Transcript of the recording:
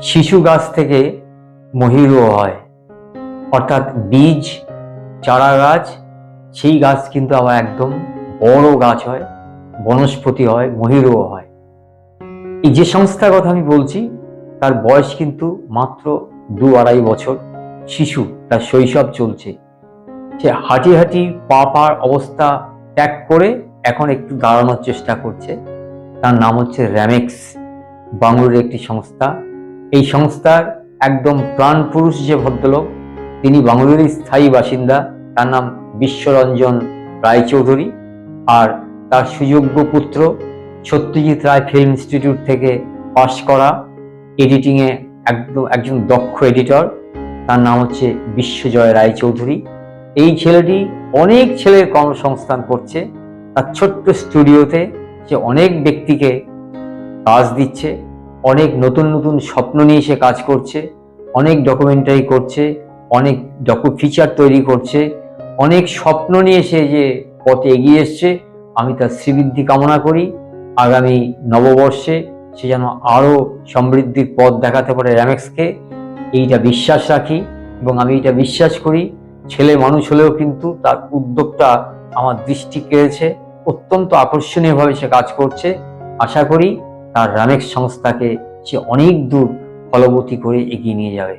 শিশু গাছ থেকে মহিরুহ হয়। অর্থাৎ বীজ, চারা গাছ, সেই গাছ কিন্তু আবার একদম বড় গাছ হয়, বনস্পতি হয় মহিরুহ হয়। এই যে সংস্থার কথা আমি বলছি, তার বয়স কিন্তু মাত্র দু আড়াই বছর, শিশু, তার শৈশব চলছে। সে হাঁটি হাঁটি পা পার অবস্থা ত্যাগ করে এখন একটু দাঁড়ানোর চেষ্টা করছে। তার নাম হচ্ছে র্যামেক্স বাংলোর একটি সংস্থা। এই সংস্থার একদম প্রাণ পুরুষ যে ভদ্রলোক, তিনি বাংলোরই স্থায়ী বাসিন্দা। তার নাম বিশ্বরঞ্জন রায়চৌধুরী আর তার সুযোগ্য পুত্র সত্যজিৎ রায় ফিল্ম ইনস্টিটিউট থেকে পাশ করা এডিটিংয়ে একদম একজন দক্ষ এডিটর। তার নাম হচ্ছে বিশ্বজয় রায়চৌধুরী। এই ছেলেটি অনেক ছেলের কর্মসংস্থান করছে। তার ছোট্ট স্টুডিওতে সে অনেক ব্যক্তিকে কাজ দিচ্ছে। অনেক নতুন নতুন স্বপ্ন নিয়ে সে কাজ করছে, অনেক ডকুমেন্টারি করছে, অনেক ডকু ফিচার তৈরি করছে, অনেক স্বপ্ন নিয়ে সে যে পথে এগিয়ে এসছে, আমি তার শ্রীবৃদ্ধি কামনা করি। আগামী নববর্ষে সে যেন আরও সমৃদ্ধির পথ দেখাতে পারে র্যামেক্সকে এইটা বিশ্বাস রাখি এবং আমি এটা বিশ্বাস করি, ছেলে মানুষ হলেও কিন্তু তার উদ্যোগটা আমার দৃষ্টি কেড়েছে। অত্যন্ত আকর্ষণীয়ভাবে সে কাজ করছে। আশা করি তার রামেক সংস্থাকে সে অনেক দূর ফলবতী করে এগিয়ে নিয়ে যাবে।